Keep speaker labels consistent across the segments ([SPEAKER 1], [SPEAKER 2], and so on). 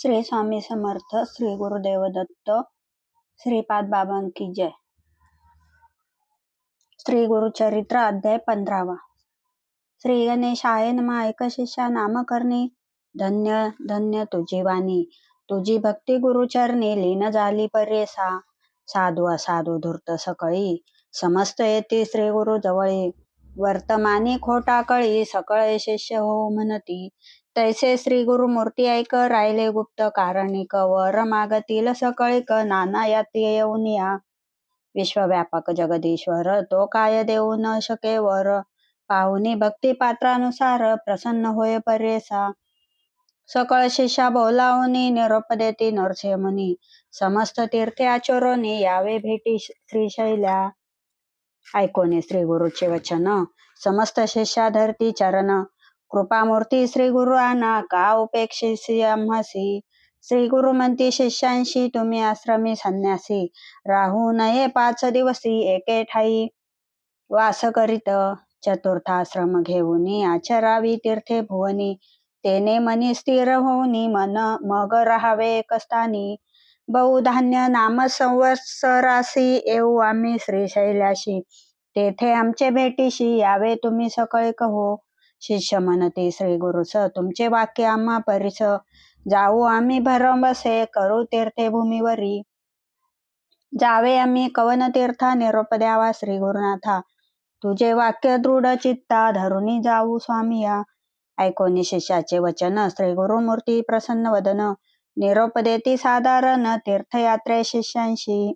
[SPEAKER 1] श्री स्वामी समर्थ श्री गुरुदेव दत्त श्रीपाद बाबांकी जय. श्री गुरुचरित्र अध्याय पंधरावा. श्री गणेशाय नमा एक शिष्या नामकरणी. धन्य धन्य तुझी वाणी. तुझी भक्ती गुरुचरणी लीन झाली परेसा. साधू असाधू धूर्त सकळी. समस्त येते श्री गुरु जवळी. वर्तमानी खोटा कळी सकळे शिष्य हो म्हणती. तैसे श्री गुरु मूर्ती ऐक राहिले गुप्त कारणिक वर मागतील सकळिक नाना याती येऊनिया विश्वव्यापक जगदीश्वर तो काय देऊ न शके वर? पाहुनी भक्ती पात्रानुसार प्रसन्न होय परेसा. सकळ शिष्या बोलावनी निरोप देती नरसे मुनी. समस्त तीर्थे आचोरोनी यावे भेटी श्रीशैल्या ऐकोने श्री गुरुचे वचन. समस्त शिष्या धरती चरण. कृपामूर्ती श्री गुरु आना का उपेक्षिसी आम्हासी श्री गुरु म्हणती शिष्यांशी तुम्ही आश्रमी संन्यासी. राहू नये पाच दिवसी एके ठाई. वास करीत चतुर्थाश्रम घेऊनी आचरावी तीर्थे भुवनी. तेने मनी स्थिर होऊनी मन मग राहावे एकस्थानी बहुधान्य नामसंवत्सरासी येऊ आम्ही श्रीशैलाशी. तेथे आमचे भेटीशी यावे तुम्ही सकळे कहो. शिष्य म्हणते श्री गुरुस तुमचे वाक्य आम्हा परिस. जाऊ आम्ही बसे करू तीर्थे भूमीवरी. जावे आम्ही कवन तीर्था निरोप द्यावा श्री गुरुनाथा. तुझे वाक्य दृढ चित्ता धरुनी जाऊ स्वामिया. ऐकोनी शिष्याचे वचन श्री गुरुमूर्ती प्रसन्न वदन. निरोप देती साधारण तीर्थयात्रे शिष्यांशी.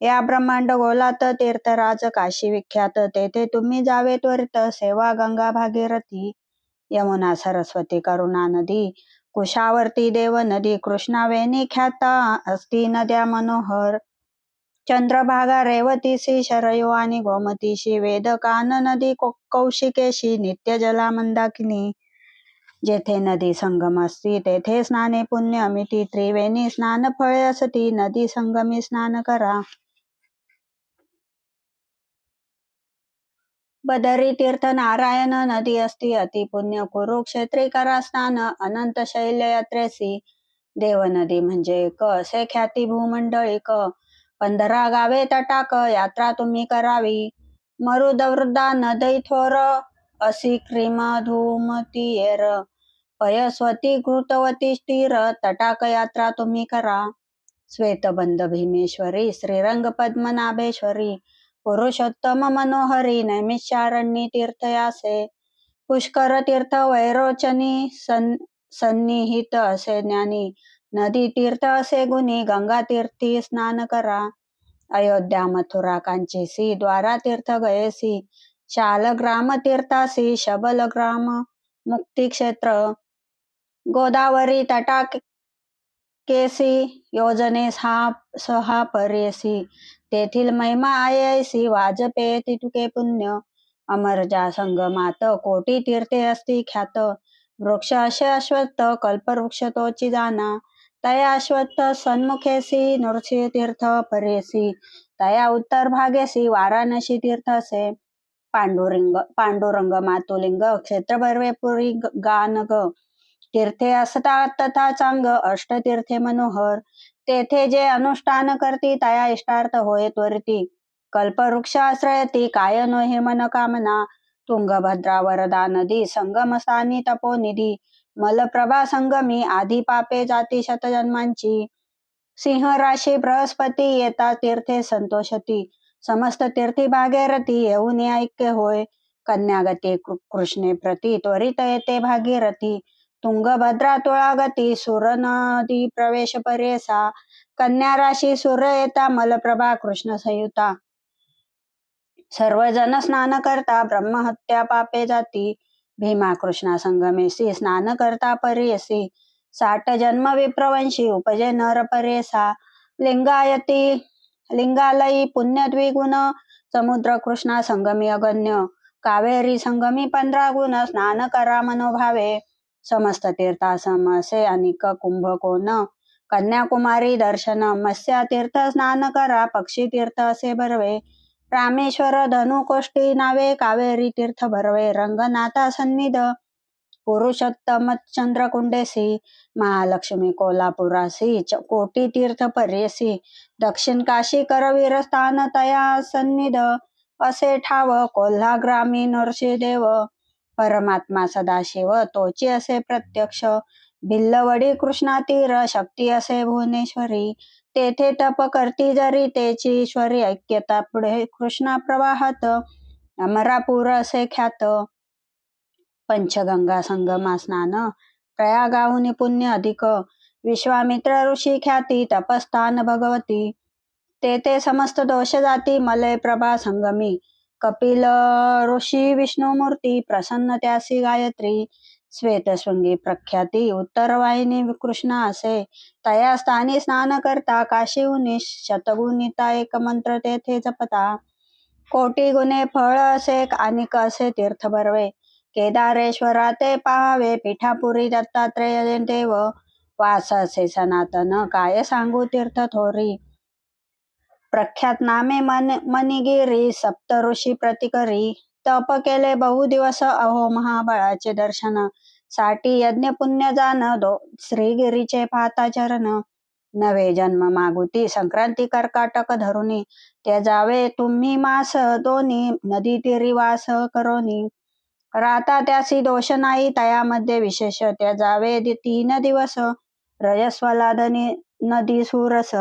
[SPEAKER 1] या ब्रह्मांड गोलात तीर्थराज काशी विख्यात. तेथे तुम्ही जावे त्वरित सेवा गंगा भागीरथी यमुना सरस्वती करुणा नदी कुशावर्ती देव नदी कृष्णा वेणी ख्याता अस्ती नद्या मनोहर चंद्रभागा रेवतीशी शरयू आणि गोमतीशी वेदकान नदी कौशिकेशी नित्य जला मंदाकिनी जेथे नदी संगम असती तेथे स्नाने पुण्य मिती त्रिवेणी स्नान फळे असती नदी संगमी स्नान करा. बदरी तीर्थ नारायण नदी असती अति पुण्य कुरुक्षेत्री करा स्नान अनंत शैल्य यात्रेसी. देव नदी म्हणजे एक असे ख्याती भूमंडळिक पंधरा गावे तटाक. यात्रा तुम्ही करावी. मरुदवृद्धा नदी थोर. असी क्रीम धूमतीयर पयस्वती कृतवती स्थिर तटाकयात्रा तुम्ही करा. श्वेतबंद भीमेश्वरी श्रीरंग पद्मनाभेश्वरी पुरुषोत्तम मनोहरी नैमिषारण्य तीर्थयासे पुष्कर तीर्थ वैरोचनी सन सन्निहित असे ज्ञानी नदी तीर्थ असे गुणी गंगा तीर्थी स्नान करा. अयोध्या मथुरा कांचीसी द्वारा तीर्थ गयेसी शालग्राम तीर्थासी शबलग्राम मुक्ती क्षेत्र गोदावरी तटा केसी योजने सहा सहा परेसी तेथील महिमा आयसी वाजपेय तितुके पुण्य अमरजा संगमात कोटी तीर्थे असती ख्यात वृक्ष असे अश्वत्थ कल्पवृक्ष तोची जाना तया अश्वत्थ सन्मुखेसी नृसिंह तीर्थ परेसी तया उत्तर भागेसी वाराणसी तीर्थ असे पांडुरंग पांडुरंग मातुलिंग क्षेत्र भरवेपुरी ग तीर्थे असता तथा चांग अष्टतीर्थे मनोहर तेथे जे अनुष्ठान करती तया इष्टार्थ होय त्वरिती. कल्पवृक्षाश्रयती काय नो हे मन कामना तुंगभद्रा वरदा नदी संगमस्थानी तपोनिधी मलप्रभा संगमी आधी पापे जाती शतजन्मांची. सिंह राशी बृहस्पती येता तीर्थे संतोषती. समस्त तीर्थी भागीरथी येऊन ऐक्य होय कन्यागती कृष्णे प्रती त्वरित येते भागीरथी तुंगभद्रा तुळागती सुर नदी प्रवेश परेसा कन्या राशी सूर्य येता मलप्रभा कृष्ण संयुता सर्वजन स्नान करता ब्रह्महत्या पापे जाती भीमा कृष्णा संगमेशी स्नान करता परेसी साठ जन्म विप्रवंशी उपजे नर परेसा लिंगायती लिंगालयी पुण्य द्विगुण समुद्र कृष्णा संगमी अगण्य कावेरी संगमी पंधरा गुण स्नान करा मनोभावे समस्त तीर्था समसे अनिक कुंभकोण कन्याकुमारी दर्शन मत्स्या तीर्थ स्नान करा पक्षी तीर्थ असे भरवे रामेश्वर धनुकोष्टी नावे कावेरी तीर्थ भरवे रंगनाथा सन्निध पुरुषोत्तम चंद्रकुंडेसी महालक्ष्मी कोल्हापुरासी च- कोटी तीर्थ पर्यसी दक्षिण काशी करवीर स्थान तया सन्निध असे ठाव कोल्हा ग्रामी परमात्मा सदाशिव तोची असे प्रत्यक्ष भिल्लवडी कृष्णा तीर शक्ती असे भुवनेश्वरी तेथे तप करती जरी तेची ईश्वरी ऐक्यता पुढे कृष्णा प्रवाहात अमरापूर असे ख्यात पंचगंगा संगमा स्नान प्रयागाहुनी पुण्य अधिक. विश्वामित्र ऋषी ख्याती तपस्थान भगवती. तेथे समस्त दोष जाती मलय प्रभा संगमी. कपिल ऋषी विष्णुमूर्ती प्रसन्न त्यासी गायत्री. श्वेतशृंगी प्रख्याती उत्तर वाहिनी कृष्ण असे. तया स्थानी स्नान करता काशी काशीहुनी शतगुणिता एक मंत्र तेथे जपता. कोटी गुणे फळ असे अनिक असे तीर्थ भरवे केदारेश्वरा ते पाहावे पिठापुरी दत्तात्रेय देव वास असे सनातन काय सांगू तीर्थ थोरी. प्रख्यात नामे मन मणिगिरी सप्त ऋषी प्रतिकरी तप केले बहु दिवस अहो महाबळाचे दर्शनसाठी यज्ञ पुण्य जाण दो श्रीगिरीचे पाहता चरण. नवे जन्म मागुती संक्रांती कर्काटक धरुनी ते जावे तुम्ही मास दोन्ही नदी तीरी वास करोनी. राहता त्यासी दोष नाही. तयामध्ये विशेष त्या जावे. तीन दिवस रजस्वलादनी नदी सुरस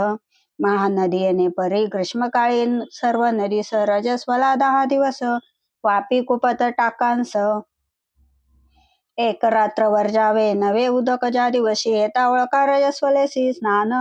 [SPEAKER 1] महानदी येणे परी ग्रीष्मकाळी सर्व नदी स रजस्वला दहा दिवस वापी कुपत टाकांस. एक रात्र वर जावे. नवे उदक ज्या दिवशी येता ओळखा रजस्वलेसी स्नान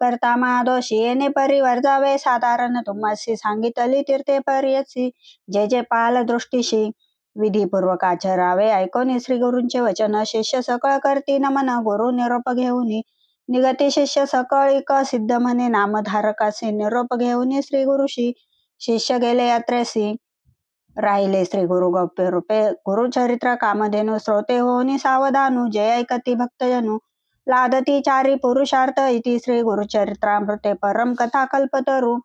[SPEAKER 1] करता महादोषी येणे परी वर जावे. साधारण तुम्हाशी सांगितली तीर्थे परीयसी जे जे पाल दृष्टीशी विधीपूर्वक आचरावे ऐकून श्री गुरूंचे वचन शिष्य सकळ करती नमन गुरु निरोप घेऊन निगती शिष्य सकळिक सिद्ध म्हणे. नामधारकासी निरोप घेऊन श्री गुरुशी शिष्य गेले यात्रेसी राहिले. श्री गुरु गौप्य रूपे गुरुचरित्र कामधेनु श्रोते होनी सावधानु. जय ऐकती भक्तजनु. लादती चारी पुरुषार्थ इति श्री गुरुचरित्रामृते परम कथा कल्पतरु.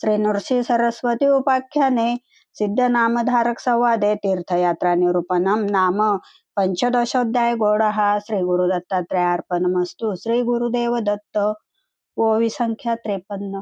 [SPEAKER 1] श्री नृसिंह सरस्वती उपाख्याने सिद्ध नामधारक संवादे तीर्थयात्रा निरूपणम नाम। पंचदशोध्याय गोड हा श्री गुरु दत्तात्रयार्पणमस्तु श्री गुरुदेव दत्त ओवी संख्या त्रेपन्न।